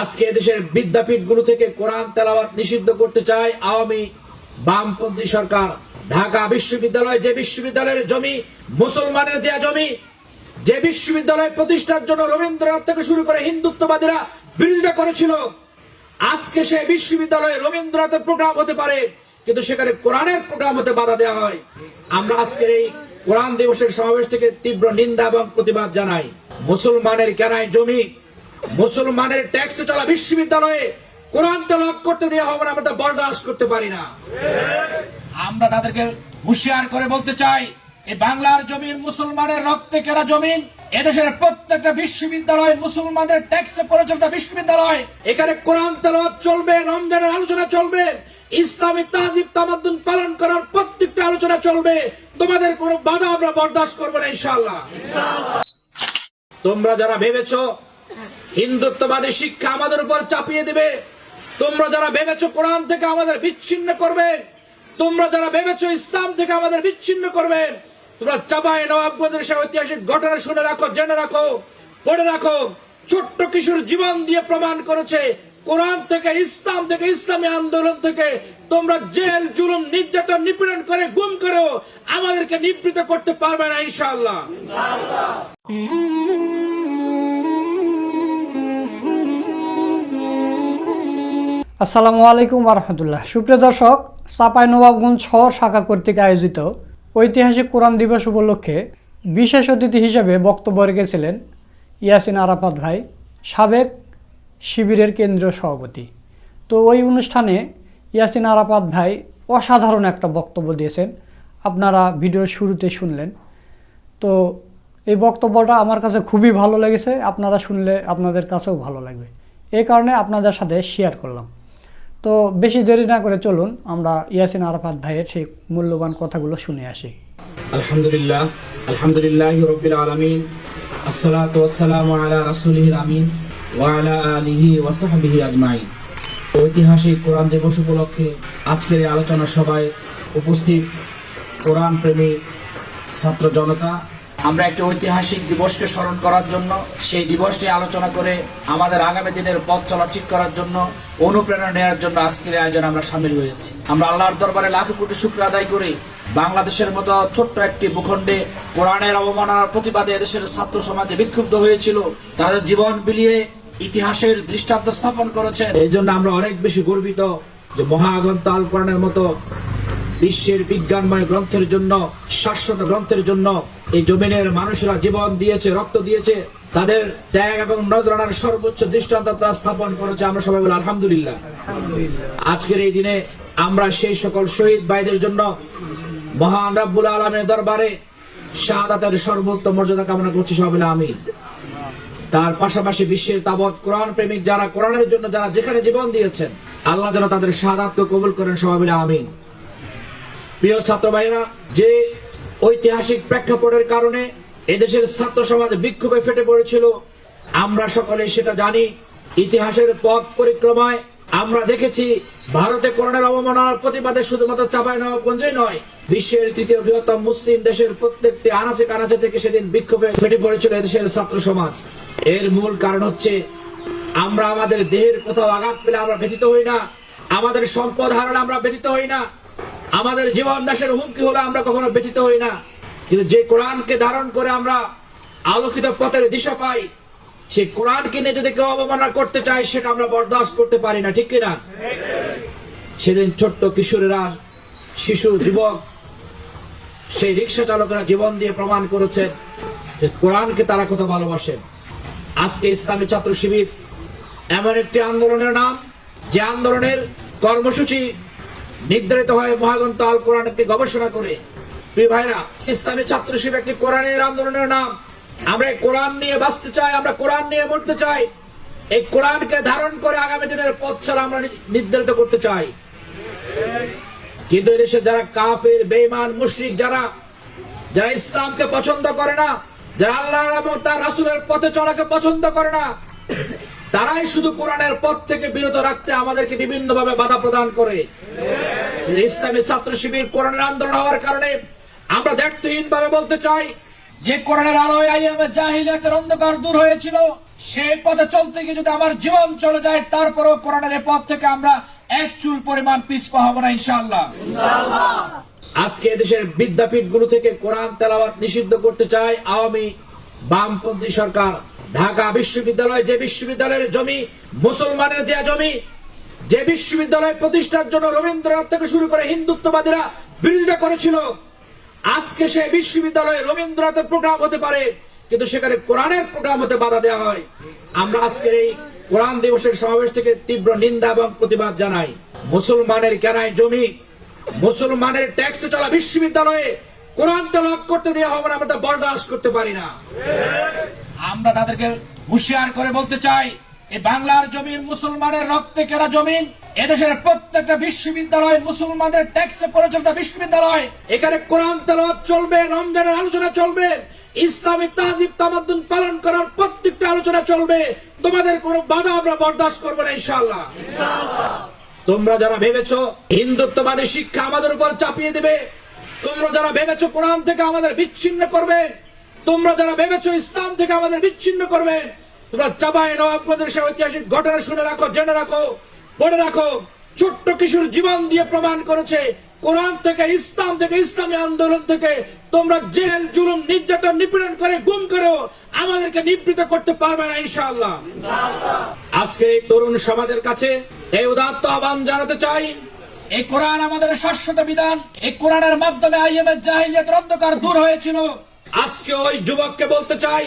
আজকে দেশের বিদ্যাপীঠগুলো থেকে কোরআন তেলাওয়াত নিষিদ্ধ করতে চায় আওয়ামী বামপন্থী সরকার। ঢাকা বিশ্ববিদ্যালয় যে বিশ্ববিদ্যালয়ের জমি, মুসলমানের দেয়া জমি, যে বিশ্ববিদ্যালয় প্রতিষ্ঠার জন্য রবীন্দ্রনাথ থেকে শুরু করে হিন্দুত্ববাদীরা বিরোধিতা করেছিল, আজকে সে বিশ্ববিদ্যালয়ে রবীন্দ্রনাথের প্রোগ্রাম হতে পারে, কিন্তু সেখানে কোরআনের প্রোগ্রাম হতে বাধা দেওয়া হয়। আমরা আজকের এই কোরআন দিবসের সমাবেশ থেকে তীব্র নিন্দা এবং প্রতিবাদ জানাই। মুসলমানের কেনায় জমি মুসলমানের ট্যাক্সে চলা বিশ্ববিদ্যালয়ে কোরআন তেলাওয়াত করতে দেওয়া হবে না, আমরা বরদাস্ত করতে পারি না। আমরা তাদেরকে হুঁশিয়ার করে বলতে চাই এই বাংলার জমিন মুসলমানের রক্তে কেনা জমিন, এদেশের প্রত্যেকটা বিশ্ববিদ্যালয় মুসলমানদের ট্যাক্সে পরিচালিত বিশ্ববিদ্যালয়। এখানে কোরআন তেলাওয়াত চলবে, রমজানের আলোচনা চলবে, ইসলামী তাজিব তামাদ্দুন পালন করার প্রত্যেকটা আলোচনা চলবে। তোমাদের কোনো বাধা আমরা বরদাস্ত করব না, ইনশাআল্লাহ। তোমরা যারা ভেবেছো হিন্দুত্ববাদী শিক্ষা আমাদের উপর চাপিয়ে দিবে। তোমরা যারা ভেবেছো কোরআন থেকে আমাদের বিচ্ছিন্ন করবে, তোমরা যারা ভেবেছো ইসলাম থেকে আমাদের বিচ্ছিন্ন করবে, তোমরা চাবাই নবাবগঞ্জের সে ঐতিহাসিক ঘটনা শুনে রাখো, জেনে রাখো, পড়ে রাখো। ছোট্ট কিশোর জীবন দিয়ে প্রমাণ করেছে, কোরআন থেকে ইসলাম থেকে ইসলামী আন্দোলন থেকে তোমরা জেল, জুলুম, নির্যাতন নিপীড়ন করে, গুম করেও আমাদেরকে নিবৃত করতে পারবে না ইনশাআল্লাহ। আসসালামু আলাইকুম রহমতুল্লাহ। সুপ্রিয় দর্শক, চাপাই নবাবগঞ্জ শহর শাখা কর্তৃক আয়োজিত ঐতিহাসিক কোরআন দিবস উপলক্ষে বিশেষ অতিথি হিসেবে বক্তব্য রেখেছিলেন ইয়াসিন আরাফাত ভাই, সাবেক শিবিরের কেন্দ্রীয় সভাপতি। তো ওই অনুষ্ঠানে ইয়াসিন আরাফাত ভাই অসাধারণ একটা বক্তব্য দিয়েছেন। আপনারা ভিডিওর শুরুতে শুনলেন। তো এই বক্তব্যটা আমার কাছে খুবই ভালো লেগেছে। আপনারা শুনলে আপনাদের কাছেও ভালো লাগবে। এই কারণে আপনাদের সাথে শেয়ার করলাম। তো বেশি দেরি না করে চলুন, আমরা ইয়াসিন আরাফাত ভাইয়ের সেই মূল্যবান কথাগুলো শুনে আসি। আলহামদুলিল্লাহ আলহামদুলিল্লাহ রবিল আলমিন, আসসালাত ওয়াসসালামু আলা রাসূলিল আমিন, ওয়া আলা আলিহি ওয়া সাহবিহি আজমাইন। ঐতিহাসিক কোরআন দিবস উপলক্ষে আজকের এই আলোচনা সভায় উপস্থিত কোরআন প্রেমী ছাত্র জনতা আমরা একটি ঐতিহাসিক দিবসকে স্মরণ করার জন্য, সেই দিবসটি আলোচনা করে আমাদের আগামী দিনের পথ চলা ঠিক করার জন্য, অনুপ্রেরণা নেওয়ার জন্য আজকের আয়োজন আমরা সামিল হয়েছি। আমরা আল্লাহর দরবারে লাখ কোটি শুক্র আদায় করে। বাংলাদেশের মতো ছোট্ট একটি ভূখণ্ডে কোরআনের অবমাননার প্রতিবাদে এদেশের ছাত্র সমাজে বিক্ষুব্ধ হয়েছিল। তাদের জীবন বিলিয়ে ইতিহাসের দৃষ্টান্ত স্থাপন করেছেন। এই জন্য আমরা অনেক বেশি গর্বিত যে মহাগ্রন্থ আল কোরআনের মতো বিশ্বের বিজ্ঞানময় গ্রন্থের জন্য, শাশ্বত গ্রন্থের জন্য এই জমিনের মানুষেরা জীবন দিয়েছে রক্ত দিয়েছে তাদের ত্যাগ এবং নজরানার সর্বোচ্চ দৃষ্টান্ত তা স্থাপন করেছে আমরা সবাই বলি আলহামদুলিল্লাহ। আজকের এই দিনে আমরা সেই সকল শহীদ ভাইদের জন্য মহান রাব্বুল আলমের দরবারে শাহাদাতের সর্বোত্তম মর্যাদা কামনা করছি সবাই আমি তার পাশাপাশি বিশ্বের তাবৎ কোরআন প্রেমিক যারা কোরআনের জন্য যারা যেখানে জীবন দিয়েছেন আল্লাহ যেন তাদের শাহাদাতকে কবুল করেন সবাই আমিন। প্রিয় ছাত্র ভাইরা যে ঐতিহাসিক প্রেক্ষাপটের কারণে এদেশের ছাত্র সমাজ বিক্ষোভে ফেটে পড়েছিল। আমরা সকলে সেটা জানি। ইতিহাসের পথ পরিক্রমায় আমরা দেখেছি, ভারতে করোনার অবমাননার প্রতিবাদে শুধুমাত্র চাপাই নবাবগঞ্জে নয়, বিশ্বের তৃতীয় বৃহত্তম মুসলিম দেশের প্রত্যেকটি আনাচে কানাচে থেকে সেদিন বিক্ষোভে ফেটে পড়েছিল এদেশের ছাত্র সমাজ। এর মূল কারণ হচ্ছে, আমরা আমাদের দেহের কোথাও আঘাত পেলে আমরা ব্যথিত হই না। আমাদের সম্পদ হারালে আমরা ব্যথিত হই না। আমাদের জীবন দাসের হুমকি হলে আমরা কখনো ব্যথিত হই না। কিন্তু যে কোরআনকে ধারণ করে আমরা আলোকিত পথের দিশা পাই, সেই কোরআনকে নিয়ে যদি কেউ অবমাননা করতে চায়, সেটা আমরা বরদাস্ত করতে পারি না, ঠিক কিনা? সেদিন ছোট্ট কিশোরেরা, শিশু, যুবক, সেই রিক্সা চালকরা জীবন দিয়ে প্রমাণ করেছেন যে কোরআনকে তারা কত ভালোবাসেন আজকে ইসলামী ছাত্র শিবির এমন একটি আন্দোলনের নাম, যে আন্দোলনের কর্মসূচি নির্ধারিত হয় মহাগ্রন্থ আল কোরআন একটি গবেষণা করে। প্রিয় ভাইরা, ইসলামী ছাত্র শিবির একটি কোরআনের আন্দোলনের নাম। আমরা এই কোরআন নিয়ে বাঁচতে চাই, আমরা কোরআন নিয়ে মরতে চাই। এই কোরআনকে ধারণ করে আগামী দিনের পথ ছাড়া আমরা নির্ধারিত করতে চাই। কিন্তু এদেশে যারা কাফের, বেঈমান, মুশরিক, যারা যারা ইসলামকে পছন্দ করে না, যারা আল্লাহ রাসূলের পথে চলাকে পছন্দ করে না তারাই শুধু কোরআনের পথ থেকে বিরত রাখতে আমাদেরকে বিভিন্ন ভাবে বাধা প্রদান করে। ইসলামী ছাত্র শিবির কোরআনের আন্দোলন হওয়ার কারণে আমরা দায়িত্বহীন ভাবে বলতে চাই যে কোরআনের আলোয় আইয়ামে জাহিলিয়াতের অন্ধকার দূর হয়েছিল সেই পথে চলতে গিয়ে যদি আমার জীবন চলে যায় তারপরেও কোরআনের পথ থেকে আমরা এক চুল পরিমাণ পিছপা হব না ইনশাআল্লাহ। আজকে দেশের বিদ্যাপীঠগুলো থেকে কোরআন তেলাওয়াত নিষিদ্ধ করতে চায় আওয়ামী বামপন্থী সরকার। ঢাকা বিশ্ববিদ্যালয় যে বিশ্ববিদ্যালয়ের জমি, মুসলমানের দেয়া জমি, যে বিশ্ববিদ্যালয় প্রতিষ্ঠার জন্য রবীন্দ্রনাথ থেকে শুরু করে হিন্দুত্ববাদীরা বিরোধিতা করেছিল, আজকে সে বিশ্ববিদ্যালয়ে রবীন্দ্রনাথের প্রোগ্রাম হতে পারে, কিন্তু সেখানে কোরআনের প্রোগ্রাম হতে বাধা দেওয়া হয়। আমরা আজকের এই কোরআন দিবসের সমাবেশ থেকে তীব্র নিন্দা এবং প্রতিবাদ জানাই। মুসলমানের কেনায় জমি, মুসলমানের ট্যাক্সে চলা বিশ্ববিদ্যালয়ে কোরআন তেলাওয়াত করতে দেওয়া হবে না, আমরা বরদাস্ত করতে পারি না। আমরা তাদেরকে হুঁশিয়ার করে বলতে চাই এই বাংলার জমিন মুসলমানের রক্তে কেনা জমিন? এদেশের প্রত্যেকটা বিশ্ববিদ্যালয় মুসলমানদের ট্যাক্সে পরিচালিত বিশ্ববিদ্যালয়। এখানে কোরআন তেলাওয়াত চলবে, রমজানের আলোচনা চলবে ইসলামিক তাহজিব তামাদ্দুন পালন করার প্রত্যেকটা আলোচনা চলবে। তোমাদের কোনো বাধা আমরা বরদাস্ত করব না, ইনশাআল্লাহ। তোমরা যারা ভেবেছো হিন্দুত্ববাদী শিক্ষা আমাদের উপর চাপিয়ে দেবে, তোমরা যারা ভেবেছো কোরআন থেকে আমাদের বিচ্ছিন্ন করবে তোমরা যারা ভেবেছো ইসলাম থেকে আমাদের বিচ্ছিন্ন করবে, তোমরা চাবাই নবাবগঞ্জের সে ঐতিহাসিক ঘটনা শুনে রাখো, জেনে রাখো পড়ে রাখো, ছোট্ট কিশোর জীবন দিয়ে প্রমাণ করেছে, কোরআন থেকে, ইসলাম থেকে, ইসলামী আন্দোলন থেকে তোমরা জেল, জুলুম, নির্যাতন নিপীড়ন করে, গুম করেও আমাদেরকে নিবৃত করতে পারবে না, ইনশাআল্লাহ। আজকে এই তরুণ সমাজের কাছে এই উদাত্ত আহ্বান জানাতে চাই, এই কোরআন আমাদের শাশ্বত বিধান, এই কোরআনের মাধ্যমে আইএমএস জাহিলিয়াতের অন্ধকার দূর হয়েছিল। আজকে ওই যুবককে বলতে চাই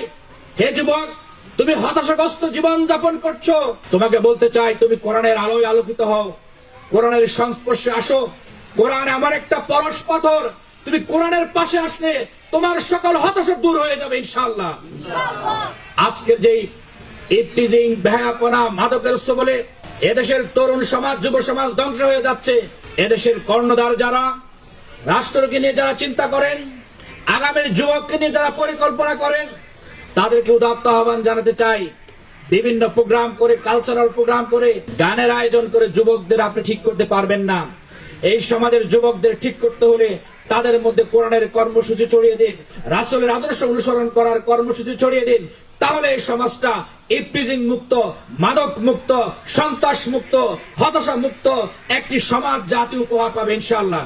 হে যুবক তুমি হতাশাগ্রস্ত জীবন যাপন করছ। তোমাকে বলতে চাই তুমি কোরআনের আলোয় আলোকিত হও। কোরআনের সংস্পর্শে আসো। কোরআন আমার একটা পরশ পাথর তুমি কোরআনের পাশে আসলে তোমার সকল হতাশা দূর হয়ে যাবে ইনশাআল্লাহ। আজকের যেই ইফটিজিং ভ্যাপনা মাদকের উৎস বলে এদেশের তরুণ সমাজ যুব সমাজ ধ্বংস হয়ে যাচ্ছে। এদেশের কর্ণধার যারা রাষ্ট্রকে নিয়ে যারা চিন্তা করেন আগামীর যুবককে নিয়ে যারা পরিকল্পনা করেন, তাদেরকে উদাত্ত আহ্বান জানাতে চাই। বিভিন্ন প্রোগ্রাম করে কালচারাল প্রোগ্রাম করে, গানের আয়োজন করে যুবকদের আপনি ঠিক করতে পারবেন না। এই সমাজের যুবকদের ঠিক করতে হলে তাদের মধ্যে কোরআনের কর্মসূচি ছড়িয়ে দিন রাসূলের আদর্শ অনুসরণ করার কর্মসূচি ছড়িয়ে দিন তাহলে এই সমাজটা ইফটিজিং মুক্ত মাদক মুক্ত সন্ত্রাস মুক্ত হতাশা মুক্ত একটি সমাজ জাতি উপহার পাবে ইনশাআল্লাহ।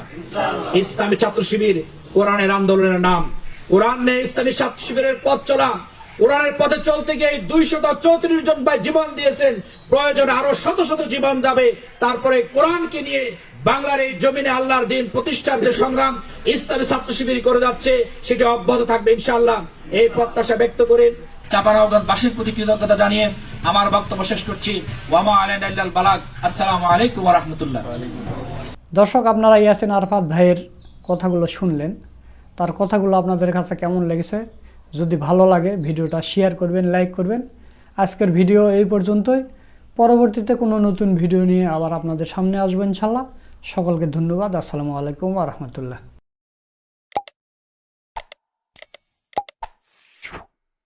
ইসলামী ছাত্র শিবির কোরআনের আন্দোলনের নাম। কোরআন নিয়ে ইসলামী ছাত্র শিবিরের পথ চলা। কোরআনের পথে চলতে গিয়ে দুইশত চৌত্রিশ জন ভাই জীবন দিয়েছেন। প্রয়োজনে আরও শত শত জীবন যাবে। তারপরে কোরআনকে নিয়ে বাংলার এই জমিনে আল্লাহর দিন প্রতিষ্ঠার যে সংগ্রাম, ইসলামী ছাত্র শিবির করে যাচ্ছে, সেটা অব্যাহত থাকবে ইনশাআল্লাহ। এই প্রত্যাশা ব্যক্ত করে চাপানগঞ্জবাসীর প্রতি কৃতজ্ঞতা জানিয়ে আমার বক্তব্য শেষ করছি। ওয়ামা আলাইনাল বালাক আসসালামু আলাইকুম রাহমাতুল্লাহ। দর্শক, আপনারা ইয়াসিন আরফাত ভাইয়ের কথাগুলো শুনলেন। তার কথাগুলো আপনাদের কাছে কেমন লেগেছে? যদি ভালো লাগে, ভিডিওটা শেয়ার করবেন, লাইক করবেন। আজকের ভিডিও এই পর্যন্তই। পরবর্তীতে কোনো নতুন ভিডিও নিয়ে আবার আপনাদের সামনে আসবেন ইনশাল্লাহ সকলকে ধন্যবাদ। আসসালামু আলাইকুম রহমতুল্লাহ।